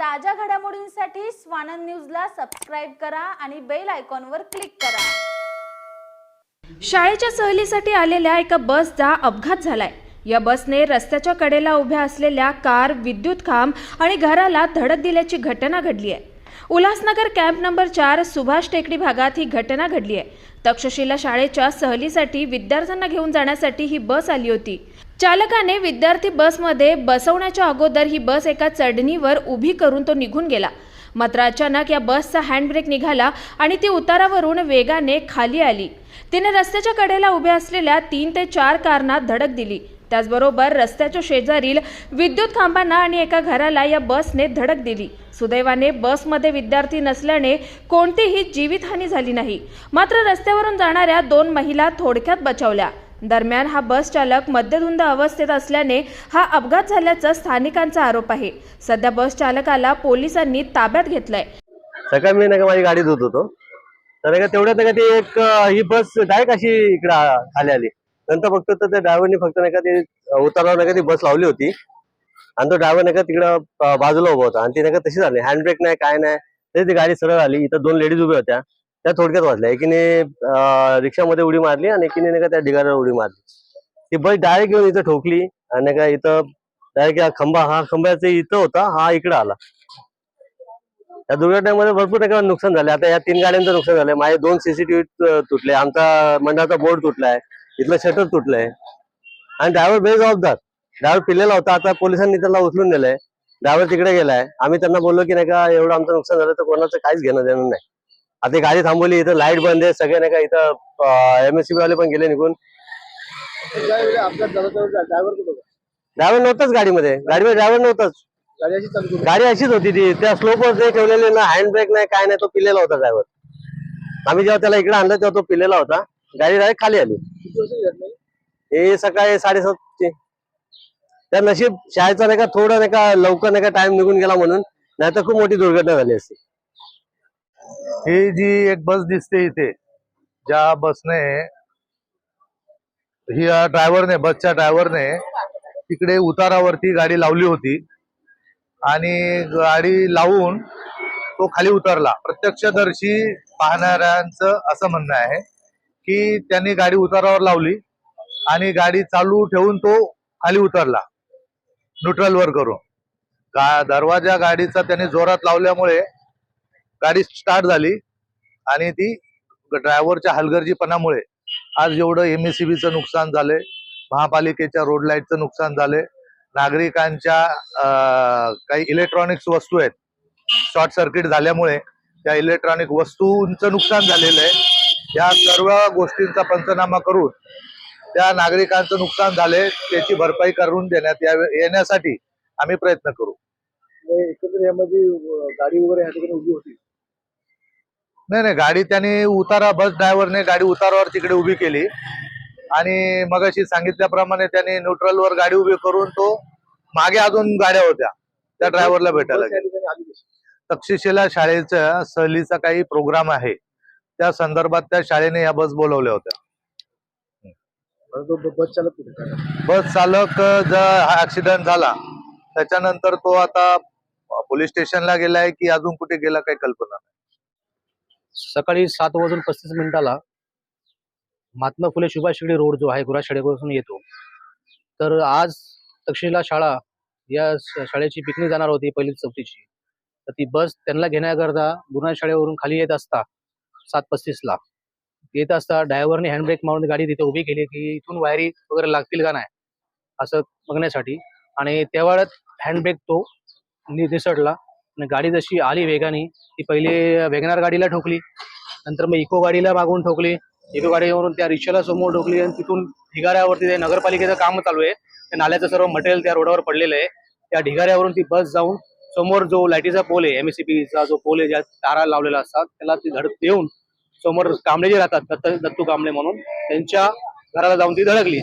ताज्या घडामोडींसाठी स्वानंद न्यूजला सबस्क्राईब करा आणि बेल आयकॉनवर क्लिक करा. शाळेच्या सहलीसाठी आलेल्या एका बसचा अपघात झालाय. या बसने रस्त्याच्या कडेला उभ्या असलेल्या कार विद्युत खांब आणि घराला धडक दिल्याची घटना घडली आहे. उल्हासनगर कॅम्प नंबर चार सुभाष टेकडी भागात ही घटना घडली आहे. तक्षशिला शाळेच्या सहलीसाठी विद्यार्थ्यांना घेऊन जाण्यासाठी ही बस आली होती. चालकाने विद्यार्थी बसमध्ये बसवण्याच्या अगोदर ही बस एका चढणीवर उभी करून तो निघून गेला. मात्र अचानक या बसचा हँडब्रेक निघाला आणि ती उतारावरून वेगाने खाली आली. तिने रस्त्याच्या कडेला उभ्या असलेल्या तीन ते चार कारना धडक दिली. त्याचबरोबर रस्त्याच्या शेजारील विद्युत खांबांना आणि एका घराला या बसने धडक दिली. सुदैवाने बसमध्ये विद्यार्थी नसल्याने कोणतीही जीवितहानी झाली नाही. मात्र रस्त्यावरून जाणाऱ्या दोन महिला थोडक्यात बचावल्या. दरम्यान हा बस चालक मद्यधुंद अवस्थेत असल्याने हा अपघात झाल्याचा स्थानिकांचा आरोप आहे. सध्या बस चालकाला पोलिसांनी ताब्यात घेतलंय. सकाळी मी नाही का माझी गाडी धुत होतो. तर नाही का तेवढ्यात नाही का ती एक अं, ही बस डायरेक्ट अशी इकडे आ- खाली आली. नंतर फक्त तर त्या ड्रायव्हरनी फक्त नाही का ते उतारावर नाही का ती बस लावली होती. आणि तो ड्रायव्हर नाही का तिकडं अं, बाजूला उभा होता. आणि ती नाही का तशी झाली. हँडब्रेक नाही काय नाही. तरी ती गाडी सरळ आली. इथं दोन लेडीज उभ्या होत्या. त्या थोडक्यात वाचल्या. एकीने रिक्षामध्ये उडी मारली आणि एकीने नाही का त्या ढिगाऱ्यावर उडी मारली. ती बस डायरेक्ट येऊन इथं ठोकली आणि का इथं डायरेक्ट हा खंबा हा खंब्याचा इथं होता हा इकडं आला. या दुर्घटनेमध्ये भरपूर टक्के नुकसान झाले. आता या तीन गाड्यांचं नुकसान झालंय. माझे दोन सीसीटीव्ही तुटले. आमचा मंडळाचा बोर्ड तुटलाय. इथलं शटर तुटलंय. आणि ड्रायव्हर बेजबाबदार. ड्रायव्हर पिल्लेला होता. आता पोलिसांनी त्याला उचलून नेलंय. ड्रायव्हर तिकडे गेलाय. आम्ही त्यांना बोललो की नाही का एवढं आमचं नुकसान झालं तर कोणाचं काहीच घेणं देणं नाही. आता गाडी थांबवली इथं लाइट बंद आहे सगळे नाही का इथं एमएससी वाले पण गेले निघून. ड्रायव्हर नव्हताच गाडीमध्ये. गाडीमध्ये ड्रायव्हर नव्हताच. गाडी अशीच होती ती. त्या स्लोपवर नाही ठेवलेली ना हँड ब्रेक नाही काय नाही तो पिलेला होता ड्रायव्हर आम्ही जेव्हा त्याला इकडे आणलं तेव्हा तो पिलेला होता. गाडी डायरेक्ट खाली आली. हे सकाळी साडेसातची त्या नशीब शाळेचा नाही का थोडं नाही का लवकर नाही का टाइम निघून गेला म्हणून. नाही तर खूप मोठी दुर्घटना झाली असती. ही जी एक बस दिसते इथे ज्या बसने ही ड्रायव्हरने बसच्या ड्रायव्हरने तिकडे उतारावरती गाडी लावली होती. आणि गाडी लावून तो खाली उतरला. प्रत्यक्षदर्शी पाहणाऱ्यांचं असं म्हणणं आहे की त्यांनी गाडी उतारावर लावली आणि गाडी चालू ठेवून तो खाली उतरला. न्यूट्रलवर करून. गा दरवाजा गाडीचा त्यांनी जोरात लावल्यामुळे गाडी स्टार्ट झाली आणि ती ड्रायव्हरच्या हलगर्जीपणामुळे आज एवढं एमएससीबीचं नुकसान झालंय. महापालिकेच्या रोड लाईटचं नुकसान झालंय. नागरिकांच्या काही इलेक्ट्रॉनिक्स वस्तू आहेत. शॉर्ट सर्किट झाल्यामुळे त्या इलेक्ट्रॉनिक वस्तूंचं नुकसान झालेलं आहे. या सर्व गोष्टींचा पंचनामा करून त्या नागरिकांचं नुकसान झाले त्याची भरपाई करून देण्यात यावे येण्यासाठी आम्ही प्रयत्न करू. एकंदर यामध्ये गाडी वगैरे या ठिकाणी उभी होती. नाही नाही गाडी त्याने उतारा बस ड्रायव्हरने गाडी उतारावर तिकडे उभी केली आणि मगाशी सांगितल्याप्रमाणे त्याने न्यूट्रल वर गाडी उभी करून तो मागे अजून गाड्या होत्या त्या ड्रायव्हरला भेटायला? तक्षशिला शाळेचा सहलीचा काही प्रोग्राम आहे त्या संदर्भात त्या शाळेने या बस बोलवल्या होत्या बस चालक? बस चालक जर हा ऍक्सिडेंट झाला त्याच्यानंतर तो आता पोलीस स्टेशनला गेलाय की अजून कुठे गेला काही कल्पना नाही. सकाळी सात वाजून पस्तीस मिनिटाला महात्मा फुले सुभाष शिगडी रोड जो आहे गुराशाळेपासून येतो. तर आज तक्षशिला शाळा या शाळेची पिकनिक जाणार होती पहिली चौथीची. तर ती बस त्यांना घेण्याकरता गुरुनाथ शाळेवरून खाली येत असता सात पस्तीसला. येत असता ड्रायव्हरने हँडब्रेक मारून गाडी तिथे उभी केली की इथून वायरी वगैरे लागतील का नाही असं बघण्यासाठी. आणि त्यावेळेत हँडब्रेक तो नि- निसटला. आणि गाडी जशी आली वेगाने ती पहिले वेगनार गाडीला ठोकली नंतर मग इको गाडीला मागून ठोकली. इको गाडीवरून त्या रिक्षाला समोर ठोकली आणि तिथून ढिगाऱ्यावरती ते नगरपालिकेचं काम चालू आहे त्या नाल्याचं सर्व मटेरियल त्या रोडावर पडलेलं आहे. त्या ढिगाऱ्यावरून ती बस जाऊन समोर जो लाईटीचा पोल आहे एमएससीबीचा जो पोल आहे ज्या तारा लावलेला असतात त्याला ती धडक देऊन समोर कांबळे जे राहतात दत्त दत्तू कांबळे म्हणून त्यांच्या घराला जाऊन ती धडकली.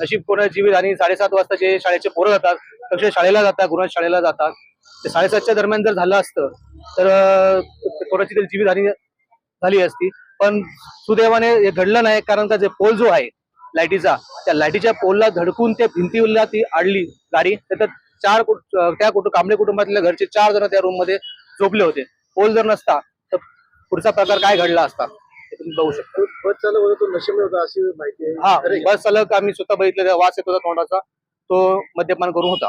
नशीब कोणा जीवित आणि साडेसात वाजता जे शाळेचे पोरं जातात अक्षरशः शाळेला जातात गुरुवार शाळेला जातात. ते साडेसातच्या दरम्यान जर झालं असतं तर कोणाची तरी जीवितहानी झाली असती. पण सुदैवाने हे घडलं नाही कारण का जे पोल जो आहे लाईटीचा त्या लाईटीच्या पोलला धडकून त्या भिंतीला ती आडली गाडी. तर चार त्या कुटुंब कांबळे कुटुंबातल्या घरचे चार जण त्या रूममध्ये झोपले होते. पोल जर नसता तर पुढचा प्रकार काय घडला असता बघू शकतो. अशी माहिती हा बस चालक आम्ही स्वतः बघितलं वास येत होता तोंडाचा. तो मद्यपान करून होता.